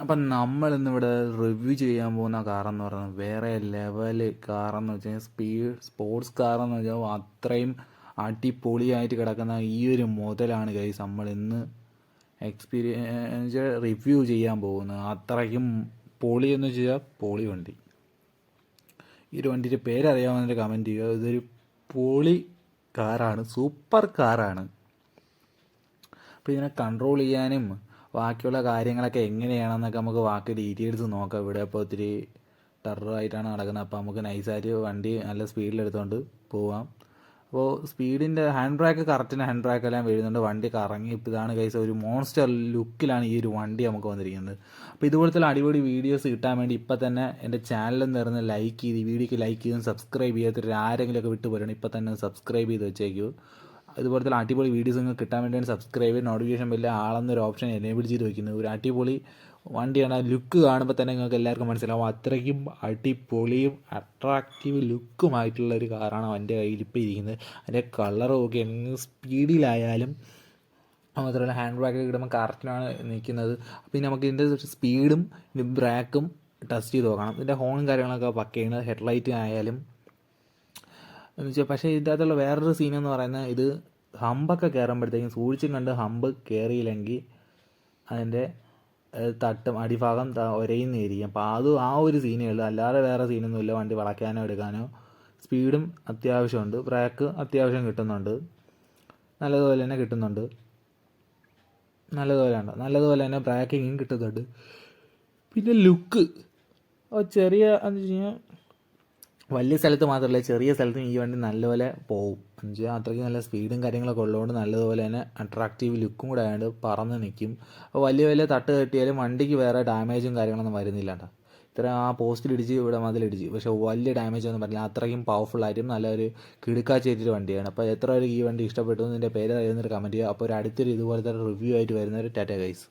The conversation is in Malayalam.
അപ്പം നമ്മൾ ഇന്നിവിടെ റിവ്യൂ ചെയ്യാൻ പോകുന്ന കാറെന്ന് പറയുന്നത് വേറെ ലെവൽ കാറെന്ന് വെച്ച് കഴിഞ്ഞാൽ സ്പീഡ് സ്പോർട്സ് കാറെന്ന് വെച്ചാൽ അത്രയും അടിപൊളിയായിട്ട് കിടക്കുന്ന ഈ ഒരു മുതലാണ് കൈസ് നമ്മൾ ഇന്ന് എക്സ്പീരിയൻസ് റിവ്യൂ ചെയ്യാൻ പോകുന്നത്. അത്രയ്ക്കും പൊളി എന്ന് വെച്ചാൽ പൊളി വണ്ടി. ഈ ഒരു വണ്ടിയുടെ പേരറിയാവുന്നതിന്റെ കമന്റ് ചെയ്യുക. ഇതൊരു പൊളി കാറാണ് സൂപ്പർ കാറാണ്. അപ്പോൾ ഇതിനെ കൺട്രോൾ ചെയ്യാനും ബാക്കിയുള്ള കാര്യങ്ങളൊക്കെ എങ്ങനെയാണെന്നൊക്കെ നമുക്ക് ബാക്കി ഡീറ്റെയിൽസ് നോക്കാം. ഇവിടെ ഇപ്പോൾ ഒത്തിരി ടെററായിട്ടാണ് നടക്കുന്നത്. അപ്പോൾ നമുക്ക് നൈസായിട്ട് വണ്ടി നല്ല സ്പീഡിലെടുത്തുകൊണ്ട് പോവാം. അപ്പോൾ സ്പീഡിന്റെ ഹാൻഡ് ബ്രേക്ക് കറക്റ്റിന് ഹാൻഡ് ബ്രേക്ക് എല്ലാം വീഴുന്നുണ്ട്. വണ്ടി കറങ്ങി ഇതാണ് കൈസ് ഒരു മോൺസ്റ്റർ ലുക്കിലാണ് ഈ ഒരു വണ്ടി നമുക്ക് വന്നിരിക്കുന്നത്. അപ്പോൾ ഇതുപോലത്തെ അടിപൊളി വീഡിയോസ് കിട്ടാൻ വേണ്ടി ഇപ്പം തന്നെ എന്റെ ചാനൽ നിറഞ്ഞ് ലൈക്ക് ചെയ്ത് വീഡിയോക്ക് ലൈക്ക് ചെയ്തും സബ്സ്ക്രൈബ് ചെയ്യാത്തൊരു ആരെങ്കിലുമൊക്കെ വിട്ടു പോരണം ഇപ്പം തന്നെ സബ്സ്ക്രൈബ് ചെയ്ത് വെച്ചേക്കൂ. ഇതുപോലത്തെ അടിപൊളി വീഡിയോസ് നിങ്ങൾക്ക് കിട്ടാൻ വേണ്ടിയാണ് സബ്സ്ക്രൈബ് ചെയ്ത് നോട്ടിഫിക്കേഷൻ ബില്ല് ആളെന്നൊരു ഓപ്ഷൻ എനേബിൾ ചെയ്ത് വയ്ക്കുന്നത് ഒരു അടിപൊളി വണ്ടിയാണ്. ആ ലുക്ക് കാണുമ്പോൾ തന്നെ നിങ്ങൾക്ക് എല്ലാവർക്കും മനസ്സിലാവും. അത്രയ്ക്കും അടിപൊളിയും അട്രാക്റ്റീവ് ലുക്കുമായിട്ടുള്ള ഒരു കാറാണ് അവന്റെ കയ്യിൽ ഇപ്പോൾ ഇരിക്കുന്നത്. അതിന്റെ കളർ ഒക്കെ സ്പീഡിലായാലും മാത്രമല്ല ഹാൻഡ് ബാഗ് കിടുമ്പോൾ കറക്റ്റിനാണ് നിൽക്കുന്നത്. പിന്നെ നമുക്ക് ഇതിന്റെ സ്പീഡും ബ്രേക്കും ടെസ്റ്റ് ചെയ്ത് നോക്കണം. ഇതിന്റെ ഹോണും കാര്യങ്ങളൊക്കെ പക്കയാണ്. ഹെഡ്ലൈറ്റ് ആയാലും എന്ന് വെച്ചാൽ പക്ഷേ ഇതിനകത്തുള്ള വേറൊരു സീൻ എന്ന് പറയുന്നത് ഇത് ഹമ്പൊക്കെ കയറുമ്പോഴത്തേക്കും സൂക്ഷിച്ചും കണ്ട് ഹമ്പ് കയറിയില്ലെങ്കിൽ അതിന്റെ തട്ടും അടിഭാഗം ഒരയുന്നേരിക്കും അപ്പോൾ അത് ആ ഒരു സീനേ ഉള്ളൂ. അല്ലാതെ വേറെ സീനൊന്നുമില്ല വണ്ടി വളയ്ക്കാനോ എടുക്കാനോ സ്പീഡും അത്യാവശ്യമുണ്ട്. ബ്രേക്ക് അത്യാവശ്യം കിട്ടുന്നുണ്ട്. നല്ലതുപോലെ തന്നെ കിട്ടുന്നുണ്ട്. നല്ലതുപോലെ ഉണ്ട് നല്ലതുപോലെ തന്നെ ബ്രേക്കിങ്ങും കിട്ടുന്നുണ്ട്. പിന്നെ ലുക്ക്. ചെറിയ എന്ന് വെച്ച് കഴിഞ്ഞാൽ വലിയ സ്ഥലത്ത് മാത്രമല്ല ചെറിയ സ്ഥലത്തും ഈ വണ്ടി നല്ലപോലെ പോവും. എന്ന് വെച്ചാൽ അത്രയ്ക്ക് നല്ല സ്പീഡും കാര്യങ്ങളൊക്കെ ഉള്ളതുകൊണ്ട് നല്ലതുപോലെ തന്നെ അട്രാക്റ്റീവ് ലുക്കും കൂടെ ആയതുകൊണ്ട് പറന്ന് നിൽക്കും അപ്പോൾ വലിയ വലിയ തട്ട് കെട്ടിയാലും വണ്ടിക്ക് വേറെ ഡാമേജും കാര്യങ്ങളൊന്നും വരുന്നില്ല കേട്ടോ ഇത്ര ആ പോസ്റ്റിൽ ഇടിച്ച് ഇവിടെ മതിലിടിച്ച് പക്ഷേ വലിയ ഡാമേജ് ഒന്നും പറ്റില്ല. അത്രയ്ക്കും പവർഫുൾ ആയിട്ടും നല്ലൊരു കിടുക്കാച്ചേറ്റൊരു വണ്ടിയാണ്. അപ്പോൾ എത്ര പേർക്ക് ഈ വണ്ടി ഇഷ്ടപ്പെട്ടു? എന്നതിന്റെ പേര് അറിയുന്നൊരു കമന്റ് ചെയ്യുക. അപ്പോൾ ഒരു അടുത്തൊരു ഇതുപോലത്തെ റിവ്യൂ ആയിട്ട് വരുന്ന ഒരു ടാറ്റ ഗൈസ്